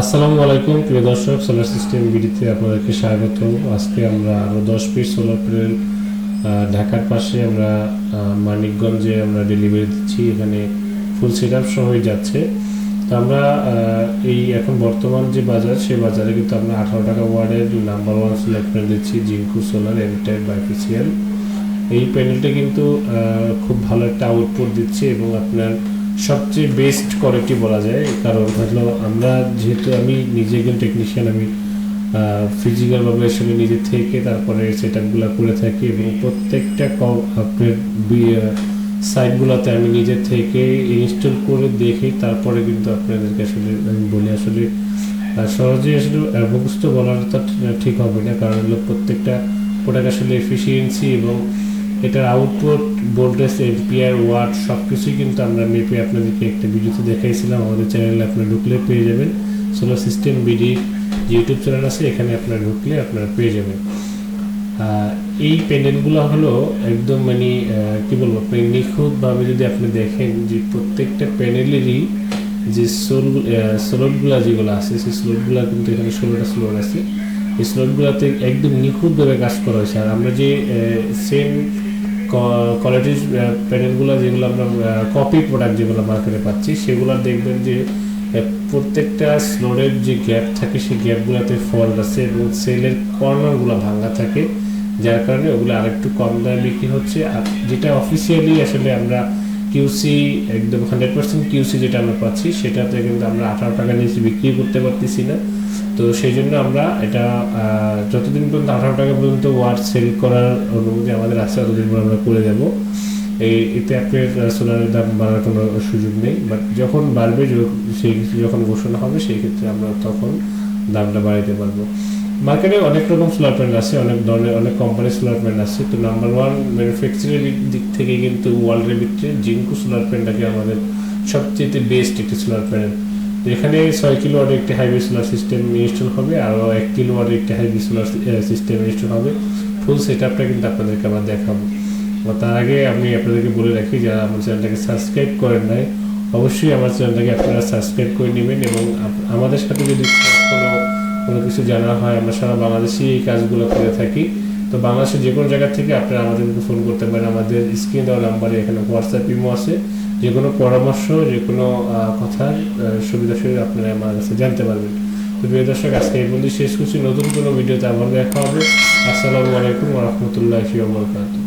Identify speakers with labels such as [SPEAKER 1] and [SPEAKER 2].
[SPEAKER 1] আসসালামু আলাইকুম, প্রিয় দর্শক সোলার সিস্টেম বিডিতে আপনাদেরকে স্বাগত। আজকে আমরা আরও দশ পিস সোলার প্যানেল ঢাকার পাশে আমরা মানিকগঞ্জে আমরা ডেলিভারি দিচ্ছি। এখানে ফুল সেট আপ সহই যাচ্ছে। তো আমরা এই এখন বর্তমান যে বাজার, সেই বাজারে কিন্তু আমরা আঠারো টাকা ওয়ার্ডের নাম্বার ওয়ান সোলার প্যানেল দিচ্ছি জিঙ্কু সোলার এমটেক বাইফিসিয়াল এই প্যানেলটা কিন্তু খুব ভালো একটা আউটপুট দিচ্ছে এবং আপনার সবচেয়ে বেস্ট কোয়ালিটি বলা যায়, কারণ হলো আমরা যেহেতু আমি নিজে একজন টেকনিশিয়ান আমি ফিজিক্যালভাবে আসলে নিজে থেকে তারপরে সেট আপগুলো করে থাকি এবং প্রত্যেকটা আপনার সাইটগুলোতে আমি নিজে থেকে ইনস্টল করে দেখি, তারপরে কিন্তু আপনাদেরকে আসলে আমি বলি আসলে সহজে আসলে মুখস্থ বলার তো ঠিক হবে না, কারণ হলো প্রত্যেকটা প্রোডাক্ট আসলে এফিসিয়েন্সি এবং এটার আউটপুট ভোল্টেজ এমপিআর ওয়াট সব কিছুই কিন্তু আমরা মেপে আপনাদেরকে একটা ভিডিওতে দেখাইছিলাম। আমাদের চ্যানেলে আপনারা ঢুকলে পেয়ে যাবেন। সোলার সিস্টেম বিডি যে ইউটিউব চ্যানেল আছে, এখানে আপনারা ঢুকলে আপনারা পেয়ে যাবেন। এই প্যানেলগুলো হলো একদম মানে কি বলব নিখুঁতভাবে যদি আপনি দেখেন যে প্রত্যেকটা প্যানেলেরই যে সোল স্লোটগুলো যেগুলো আছে, সেই স্লোটগুলো কিন্তু এখানে ষোলোটা স্লোট আছে। এই স্লোটগুলোতে একদম নিখুঁতভাবে কাজ করা হয়েছে। আর আমরা যে সেম কোয়ালিটির প্যানেলগুলো যেগুলো আমরা কপি প্রোডাক্ট যেগুলো মার্কেটে পাচ্ছি, সেগুলো দেখবেন যে প্রত্যেকটা স্লোরের যে গ্যাপ থাকে, সেই গ্যাপগুলোতে ফল্ট আছে এবং সেলের কর্নারগুলো ভাঙা থাকে। যার কারণে ওগুলো আরেকটু কম দামে বিক্রি হচ্ছে। আর যেটা অফিসিয়ালি আসলে আমরা কিউসি একদম হান্ড্রেড পার্সেন্ট কিউসি যেটা আমরা পাচ্ছি, সেটাতে কিন্তু আমরা আঠারো টাকা নিচে বিক্রি করতে পারতেছি না। তো সেই জন্য আমরা এটা যতদিন পর্যন্ত আঠারো টাকা পর্যন্ত ওয়ার্ড সেল করার অনুমতি আমাদের আছে, ততদিন পর আমরা করে দেবো। এই, এতে আপনার সোলারের দাম বাড়ার কোনো সুযোগ নেই। বাট যখন বাড়বে সেই যখন ঘোষণা হবে, সেই ক্ষেত্রে আমরা তখন দামটা বাড়াইতে পারব। মার্কেটে অনেক রকম সোলার প্যানেল আছে, অনেক ধরনের, অনেক কোম্পানির সোলার প্যানেল আছে। তো নাম্বার ওয়ান ম্যানুফ্যাকচারের দিক থেকে কিন্তু ওয়ার্ল্ডের ভিতরে জিঙ্কু সোলার প্যানেলটাকে আমাদের সবচেয়ে বেস্ট একটি সোলার প্যানেল। তো এখানে ছয় কিলো ওয়ার্ড একটি হাইব্রিড সোলার সিস্টেম ইনস্টল হবে, আরও এক কিলো ওয়ার্ড একটি হাইব্রিড সোলার সিস্টেম ইনস্টল হবে। ফুল সেট আপটা কিন্তু আপনাদেরকে আবার দেখাবো। তার আগে আমি আপনাদেরকে বলে রাখি, যারা আমার চ্যানেলটাকে সাবস্ক্রাইব করেন নাই, অবশ্যই আমার চ্যানেলটাকে আপনারা সাবস্ক্রাইব করে নেবেন এবং আমাদের সাথে যদি কোনো কোনো কিছু জানা হয়, আমরা সারা বাংলাদেশে এই কাজগুলো করে থাকি। তো বাংলাদেশের যে কোনো জায়গা থেকে আপনারা আমাদেরকে ফোন করতে পারেন, আমাদের স্ক্রিন দেওয়া নাম্বারে এখানে হোয়াটসঅ্যাপ ইমো আছে। যে কোনো পরামর্শ যে কোনো কথার সুবিধা সুবিধা আপনারা আমার কাছে জানতে পারবেন। তো প্রিয় দর্শক, আজকে এই পর্যন্ত শেষ করছি। নতুন কোনো ভিডিওতে আবার দেখা হবে। আসসালামু আলাইকুম রহমতুল্লাহি ওবরাকাতুহ